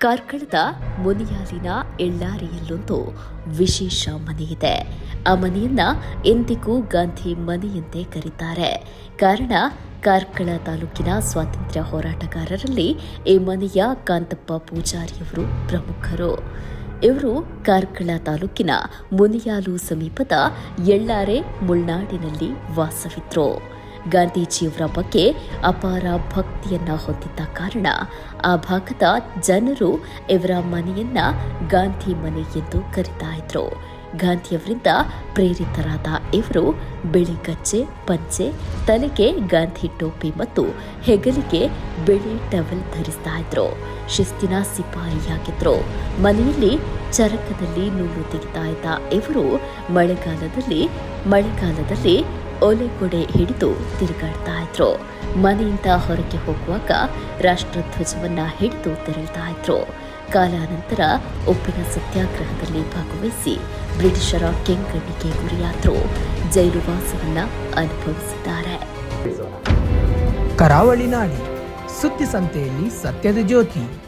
ಕಾರ್ಕಳದ ಮುನಿಯಾಲಿನ ಎಳ್ಳಾರಿಯಲ್ಲೊಂದು ವಿಶೇಷ ಮನೆಯಿದೆ. ಆ ಮನೆಯನ್ನ ಎಂದಿಗೂ ಗಾಂಧಿ ಮನೆಯಂತೆ ಕರೀತಾರೆ. ಕಾರಣ, ಕಾರ್ಕಳ ತಾಲೂಕಿನ ಸ್ವಾತಂತ್ರ್ಯ ಹೋರಾಟಗಾರರಲ್ಲಿ ಈ ಮನೆಯ ಕಾಂತಪ್ಪ ಪೂಜಾರಿಯವರು ಪ್ರಮುಖರು. ಇವರು ಕಾರ್ಕಳ ತಾಲೂಕಿನ ಮುನಿಯಾಲು ಸಮೀಪದ ಎಳ್ಳಾರೆ ಮುಳ್ನಾಡಿನಲ್ಲಿ ವಾಸವಿದ್ರು. ಗಾಂಧೀಜಿಯವರ ಬಗ್ಗೆ ಅಪಾರ ಭಕ್ತಿಯನ್ನ ಹೊಂದಿದ್ದ ಕಾರಣ ಆ ಭಾಗದ ಜನರು ಇವರ ಮನೆಯನ್ನ ಗಾಂಧಿ ಮನೆ ಎಂದು ಕರೀತಾ ಇದ್ರು. ಗಾಂಧಿಯವರಿಂದ ಪ್ರೇರಿತರಾದ ಇವರು ಬಿಳಿ ಕಚ್ಚೆ ಪಂಚೆ, ತಲೆಗೆ ಗಾಂಧಿ ಟೋಪಿ ಮತ್ತು ಹೆಗಲಿಗೆ ಬಿಳಿ ಟವೆಲ್ ಧರಿಸ್ತಾ ಇದ್ರು. ಶಿಸ್ತಿನ ಸಿಪಾಯಿಯಾಗಿದ್ರು. ಮನೆಯಲ್ಲಿ ಚರಕದಲ್ಲಿ ನೂಲು ತೆಗಿತಾ ಇದ್ದ ಇವರು ಮಳೆಗಾಲದಲ್ಲಿ ಮಳೆಗಾಲದಲ್ಲಿ ಒಲೆಗೊಡೆ ಹಿಡಿದು ತಿರುಗಾಡ್ತಾ ಇದ್ರು. ಮನೆಯಿಂದ ಹೊರಗೆ ಹೋಗುವಾಗ ರಾಷ್ಟ್ರಧ್ವಜವನ್ನ ಹಿಡಿದು ತೆರಳ್ತಾ ಇದ್ರು. ಕಾಲಾನಂತರ ಉಪ್ಪಿನ ಸತ್ಯಾಗ್ರಹದಲ್ಲಿ ಭಾಗವಹಿಸಿ ಬ್ರಿಟಿಷರ ಕೆಂಗಣ್ಣಿಗೆ ಗುರಿಯಾದ್ರು. ಜೈಲು ವಾಸವನ್ನ ಅನುಭವಿಸಿದ್ದಾರೆ. ಕರಾವಳಿ ನಾಡಿ, ಸುದ್ದಿ ಸಂತೆಯಲ್ಲಿ ಸತ್ಯದ ಜ್ಯೋತಿ.